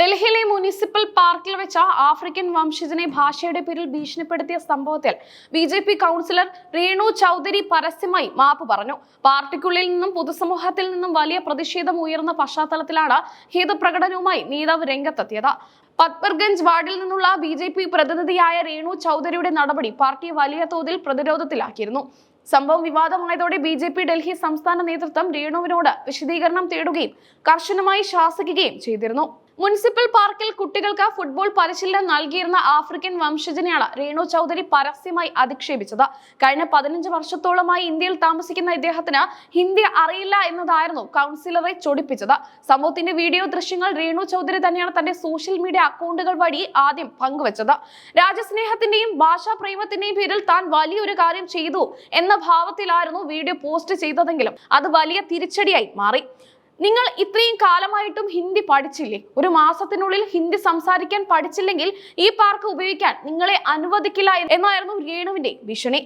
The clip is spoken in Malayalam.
ഡൽഹിയിലെ മുനിസിപ്പൽ പാർക്കിൽ വെച്ച ആഫ്രിക്കൻ വംശജനെ ഭാഷയുടെ പേരിൽ ഭീഷണിപ്പെടുത്തിയ സംഭവത്തിൽ B J P councillor Renu Chaudhary പരസ്യമായി മാപ്പ് പറഞ്ഞു. പാർട്ടിക്കുള്ളിൽ നിന്നും പൊതുസമൂഹത്തിൽ നിന്നും വലിയ പ്രതിഷേധം ഉയർന്ന പശ്ചാത്തലത്തിലാണ് ഹിതപ്രകടനവുമായി നേതാവ് രംഗത്തെത്തിയത്. പത്മർഗഞ്ച് വാർഡിൽ നിന്നുള്ള ബി ജെ പി പ്രതിനിധിയായ രേണു ചൗധരിയുടെ നടപടി പാർട്ടിയെ വലിയ തോതിൽ പ്രതിരോധത്തിലാക്കിയിരുന്നു. സംഭവം വിവാദമായതോടെ ബി ജെ പി ഡൽഹി സംസ്ഥാന നേതൃത്വം രേണുവിനോട് വിശദീകരണം തേടുകയും കർശനമായി ശാസിക്കുകയും ചെയ്തിരുന്നു. മുനിസിപ്പൽ പാർക്കിൽ കുട്ടികൾക്ക് ഫുട്ബോൾ പരിശീലനം നൽകിയിരുന്ന ആഫ്രിക്കൻ വംശജനെയാണ് രേണു ചൗധരി പരസ്യമായി അധിക്ഷേപിച്ചത്. കഴിഞ്ഞ പതിനഞ്ച് വർഷത്തോളമായി ഇന്ത്യയിൽ താമസിക്കുന്ന ഇദ്ദേഹത്തിന് ഹിന്ദി അറിയില്ല എന്നതായിരുന്നു കൗൺസിലറെ ചൊടിപ്പിച്ചത്. സംഭവത്തിന്റെ വീഡിയോ ദൃശ്യങ്ങൾ രേണു ചൗധരി തന്നെയാണ് തന്റെ സോഷ്യൽ മീഡിയ അക്കൗണ്ടുകൾ വഴി ആദ്യം പങ്കുവച്ചത്. രാജ്യസ്നേഹത്തിന്റെയും ഭാഷാ പ്രേമത്തിന്റെയും പേരിൽ താൻ വലിയൊരു കാര്യം ചെയ്തു എന്ന ഭാവത്തിലായിരുന്നു വീഡിയോ പോസ്റ്റ് ചെയ്തതെങ്കിലും അത് വലിയ തിരിച്ചടിയായി മാറി. നിങ്ങൾ ഇത്രയും കാലമായിട്ടും ഹിന്ദി പഠിച്ചില്ലേ? ഒരു മാസത്തിനുള്ളിൽ ഹിന്ദി സംസാരിക്കാൻ പഠിച്ചില്ലെങ്കിൽ ഈ പാർക്ക് ഉപയോഗിക്കാൻ നിങ്ങളെ അനുവദിക്കില്ല എന്നായിരുന്നു രേണുവിന്റെ ഭീഷണി.